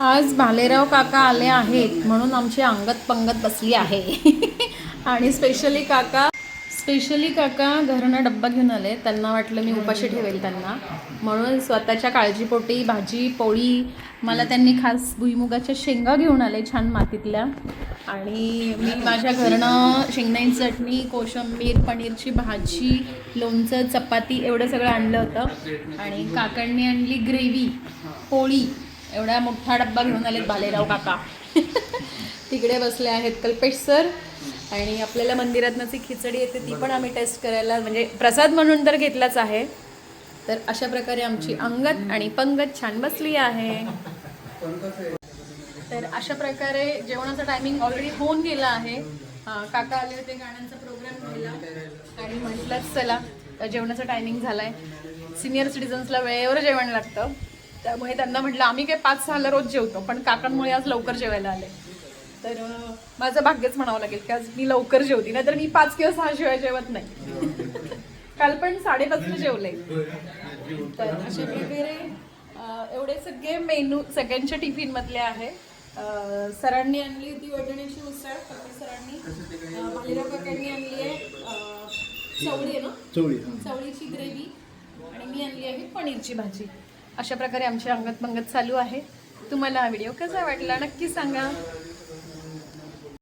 आज भालेराव काका आले आहेत म्हणून आमची अंगत पंगत बसली आहे. आणि स्पेशली काका स्पेशली काका घरनं डब्बा घेऊन आले. त्यांना वाटलं मी उपाशी ठेवेल त्यांना. म्हणून स्वतःच्या काळजीपोटी भाजी पोळी मला त्यांनी खास भुईमुगाच्या शेंगा घेऊन आले छान मातीतल्या. आणि मी माझ्या घरनं शेंगदाणी चटणी कोशिंबीर पनीरची भाजी लोणचं चपाती एवढं सगळं आणलं होतं. आणि काकांनी आणली ग्रेव्ही पोळी. एवढा मोठा डब्बा घेऊन आलेत भालेराव काका. तिकडे बसले आहेत कल्पेश सर. आणि आपल्याला मंदिरातनंची खिचडी येते ती पण आम्ही टेस्ट करायला म्हणजे प्रसाद म्हणून तर घेतलाच आहे. तर अशा प्रकारे आमची अंगत आणि पंगत छान बसली आहे. तर अशा प्रकारे जेवणाचा टायमिंग ऑलरेडी होऊन गेला आहे. काका आले होते गाण्यांचा प्रोग्राम आणि म्हटलंच चला तर जेवणाचा टायमिंग झालाय. सिनियर सिटीजन्सला वेळेवर जेवण लागतं. त्यामुळे त्यांना म्हटलं आम्ही काय पाच सहाला रोज जेवतो पण काकांमुळे आज लवकर जेवायला आले. तर माझं भाग्यच म्हणावं लागेल की आज मी लवकर जेवते नाहीतर मी पाच किंवा सहा शिवाय जेवत नाही. काल पण साडेपाचला जेवले. तर अशा प्रकारे अं, एवढे सगळे मेनू सगळ्यांच्या टिफिन मधले आहे. सरांनी आणली होती वाटण्याची उसळ सरांनी. भालेराव काकांनी आणली आहे चवळी आहे ना? चवळी चवळीची ग्रेव्ही. आणि मी आणली आहे पनीरची भाजी. अशा प्रकारे आमची अंगत पंगत चालू आहे. तुम्हाला हा व्हिडिओ कसा वाटला नक्की सांगा.